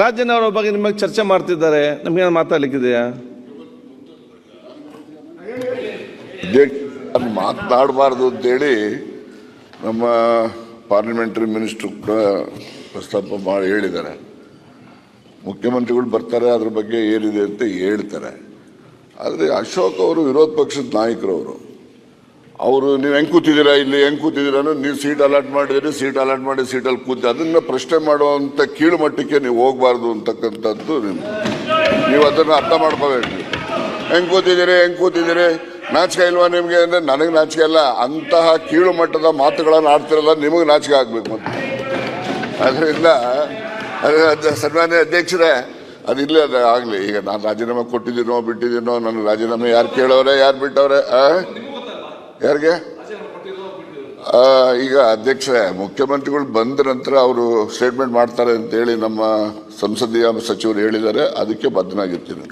ರಾಜ್ಯನವರ ಬಗ್ಗೆ ನಿಮಗೆ ಚರ್ಚೆ ಮಾಡ್ತಿದ್ದಾರೆ. ನಮಗೆ ಮಾತಾಡ್ಲಿಕ್ಕಿದೆಯಾ? ಅದು ಮಾತನಾಡಬಾರ್ದು ಅಂತೇಳಿ ನಮ್ಮ ಪಾರ್ಲಿಮೆಂಟರಿ ಮಿನಿಸ್ಟ್ರು ಕೂಡ ಪ್ರಸ್ತಾಪ ಮಾಡಿ ಹೇಳಿದ್ದಾರೆ. ಮುಖ್ಯಮಂತ್ರಿಗಳು ಬರ್ತಾರೆ ಅದ್ರ ಬಗ್ಗೆ ಏನಿದೆ ಅಂತ ಹೇಳ್ತಾರೆ. ಆದರೆ ಅಶೋಕ್ ಅವರು ವಿರೋಧ ಪಕ್ಷದ ನಾಯಕರು ಅವರು, ನೀವು ಹೆಂಗೆ ಕೂತಿದ್ದೀರಾ ಇಲ್ಲಿ? ಹೆಂಗ್ ಕೂತಿದ್ದೀರಾ? ನೀವು ಸೀಟ್ ಅಲಾಟ್ ಮಾಡಿದ್ರೆ ಸೀಟ್ ಅಲಾಟ್ ಮಾಡಿ ಸೀಟಲ್ಲಿ ಕೂತಿ. ಅದನ್ನ ಪ್ರಶ್ನೆ ಮಾಡುವಂಥ ಕೀಳು ಮಟ್ಟಕ್ಕೆ ನೀವು ಹೋಗ್ಬಾರ್ದು ಅಂತಕ್ಕಂಥದ್ದು ನಿಮ್- ನೀವು ಅದನ್ನು ಅರ್ಥ ಮಾಡ್ಕೋಬೇಕು. ಹೆಂಗ್ ಕೂತಿದ್ದೀರಿ? ಹೆಂಗ್ ಕೂತಿದ್ದೀರಿ? ನಾಚಿಕೆ ಇಲ್ವಾ ನಿಮಗೆ? ಅಂದರೆ, ನನಗೆ ನಾಚಿಕೆ ಅಲ್ಲ. ಅಂತಹ ಕೀಳು ಮಟ್ಟದ ಮಾತುಗಳನ್ನು ಆಡ್ತಿರಲ್ಲ, ನಿಮಗೆ ನಾಚಿಕೆ ಆಗ್ಬೇಕು ಮತ್ತೆ. ಅದರಿಂದ ಅದು ಅದು ಸನ್ಮಾನ್ಯ ಅಧ್ಯಕ್ಷರೇ ಇಲ್ಲೇ ಅದು ಆಗಲಿ. ಈಗ ನಾನು ರಾಜೀನಾಮೆ ಕೊಟ್ಟಿದ್ದೀನೋ, ಬಿಟ್ಟಿದ್ದೀನೋ, ನನ್ನ ರಾಜೀನಾಮೆ ಯಾರು ಕೇಳೋರೆ, ಯಾರು ಬಿಟ್ಟವ್ರೆ? ಯಾರಿಗೆ? ಈಗ ಅಧ್ಯಕ್ಷರೇ, ಮುಖ್ಯಮಂತ್ರಿಗಳು ಬಂದ ನಂತರ ಅವರು ಸ್ಟೇಟ್ಮೆಂಟ್ ಮಾಡ್ತಾರೆ ಅಂತೇಳಿ ನಮ್ಮ ಸಂಸದೀಯ ಸಚಿವರು ಹೇಳಿದ್ದಾರೆ. ಅದಕ್ಕೆ ಬದ್ಧನಾಗಿರ್ತೀನಿ.